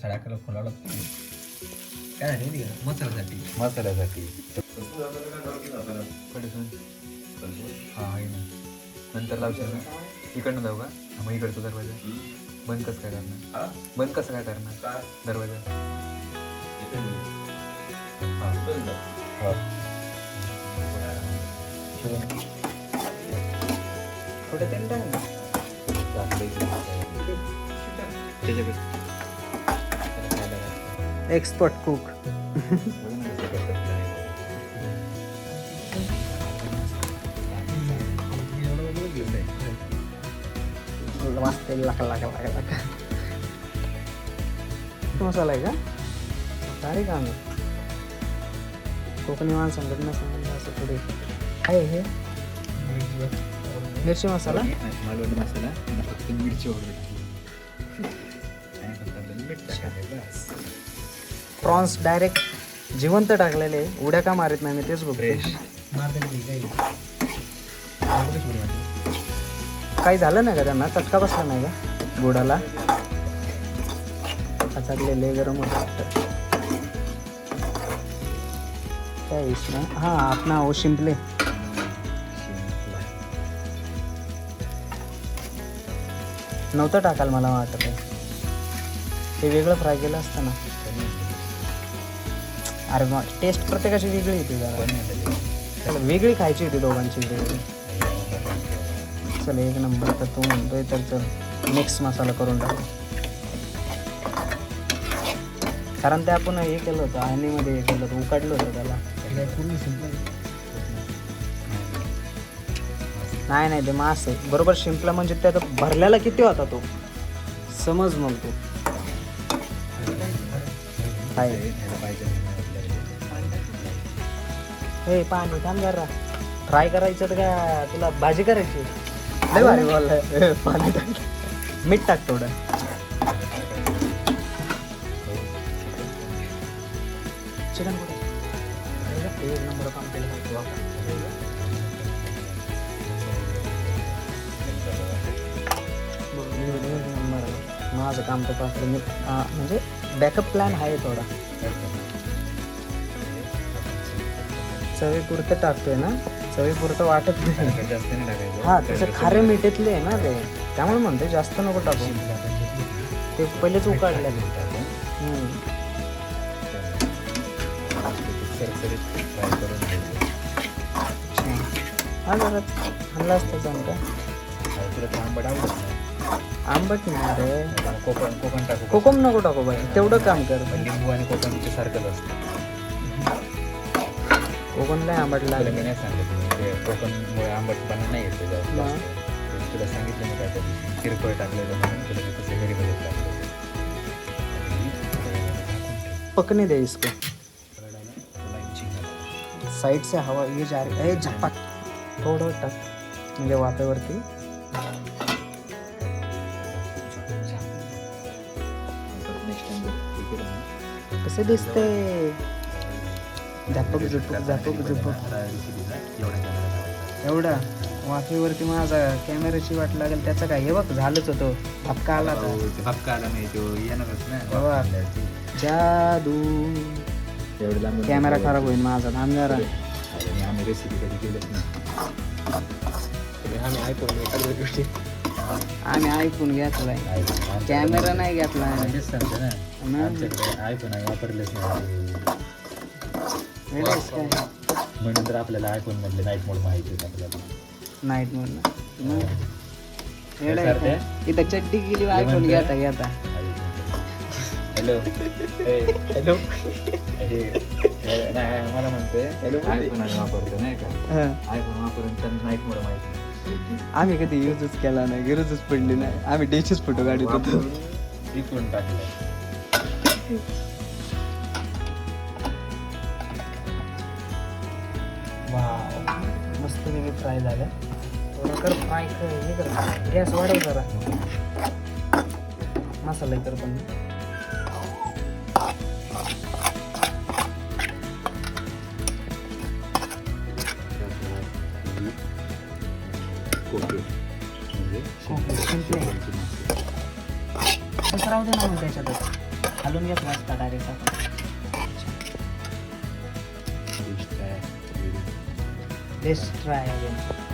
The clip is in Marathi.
साड्याकडे खोलावं लागतं. काय का मसाल्यासाठी. मसाल्यासाठी. हा आहे ना. नंतर लावशील ना इकडनं जाऊ का? हा, मग इकडचा दरवाजा. बंद कसं काय करणार? बंद कसं काय करणार? दरवाजा. हा. थोडं तेल टाक ना? Expert cook. मस्त लाका लाका लाका लाका मसाला आहे का? सारे काम आहे कोकणी माणसांकडनं सांगितलं असं पुढे. काय हे? मिरची मसाला? मालवणी मसाला मिरची वगैरे. प्रॉन्स डायरेक्ट जिवंत टाकलेले उड्या का मारित नाही मी तेच बघतो नाही. काही झालं नाही का त्यांना? चटका बसला नाही का? गोडाला कचाकलेले गरम होत. काय विषय? हां आपण हो शिंपले. नव्हतं टाकाल मला वाटत ते. वेगळं फ्राय केलं असतं ना. अरे मग टेस्ट प्रत्येकाची वेगळी येते जरा. चला वेगळी खायची होती दोघांची वेगळी. चल एक नंबर तर तू म्हणतोय तर चल मिक्स मसाला करून टाकू. कारण ते आपण हे केलं होतं आणीमध्ये हे केलं होतं उकाडलं होतं त्याला. नाही नाही ते मास आहे. बरोबर शिंपला म्हणजे त्यात भरलेला किती होता तो? समज मग तू. काय हे पाणी थांब जरा. फ्राय करायचं तर का तुला भाजी करायची? लय भारी बोललाय पाणी टाक. मीठ टाक थोडं. चिकन कुठे? एक नंबर काम केलं नंबर माझं काम तर मी म्हणजे बॅकअप प्लॅन आहे थोडा. चवीपुरतं टाकतोय ना? चवीपुरतं वाटत नाही. जास्त नाही टाकायचं. हा त्याचं खारे मिठीतले आहे ना ते. त्यामुळे म्हणते जास्त नको टाकू. ते पहिलेच उकाडले. हम्म. सरसरीत फ्राय करून घ्यायचं अच्छा. हा जरा आणला असतं चांगलं. आणि तुला ते आंबट नाही. आंबट नाही रे. आता कोकण कोकण टाकू. का? कोकम नको टाकू बाई. तेवढं काम कर. पण लिंबू आणि कोकण ते सारखंच असतं. कोकम लय आंबट लागेल मी नाही सांगितलं ते कोकणमुळे आंबटपणा नाही येते जास्त तुला सांगितलं मी काय त्या दिवशी किरकोळ टाकलेलं म्हणून तुला मी तसं घरी बघितलं टाकलं पकने दे इसको. साइड से हवा ये जा रही है झपाक थोडं टाक. म्हणजे time बघ, इकडं ना. कसे दिसते झपक झुपक झपक झुपक एवढा वाफेवरती माझा कॅमेऱ्याची वाट लागेल त्याचं काय? हे बघ झालंच होतं. धपका आला हो, ते धक्का आला नाही तो येणारच ना बाबा. जादू. एवढं कॅमेरा खराब होईल माझा थांब जरा. आणि आम्ही रेसिपी कधी केलंच नाही. आम्ही ऐकून एखाद्या गोष्टी. आम्ही ऐकून घेतलाय कॅमेरा नाही घेतला आयफोन आहे वापरलेच नाही. म्हणून तर आपल्याला आयफोन मधले नाईट मोड माहिती आहेत आपल्याला. नाईट करते? इथं चड्डी गेली आयफोन? घेता घेता. हॅलो. हॅलो. नाही मला म्हणते आयफोन आम्ही वापरतो नाही का. आयफोन वापरून त्यांना नाईट मोड माहिती आम्ही कधी यूजच केला नाही गरजच पडली नाही. आम्ही डेचीच फोटो काढत विकून टाकलं मस्त वेगळी फ्राय झालं थोडं कर फ्राय कर हे कर. गॅस वाढव जरा. मसाला कर पण. म्हणजे. तसं राहू दे ना मग त्याच्यातच. खालून घेत मस्त डायरेक्ट आपण. Let's try again.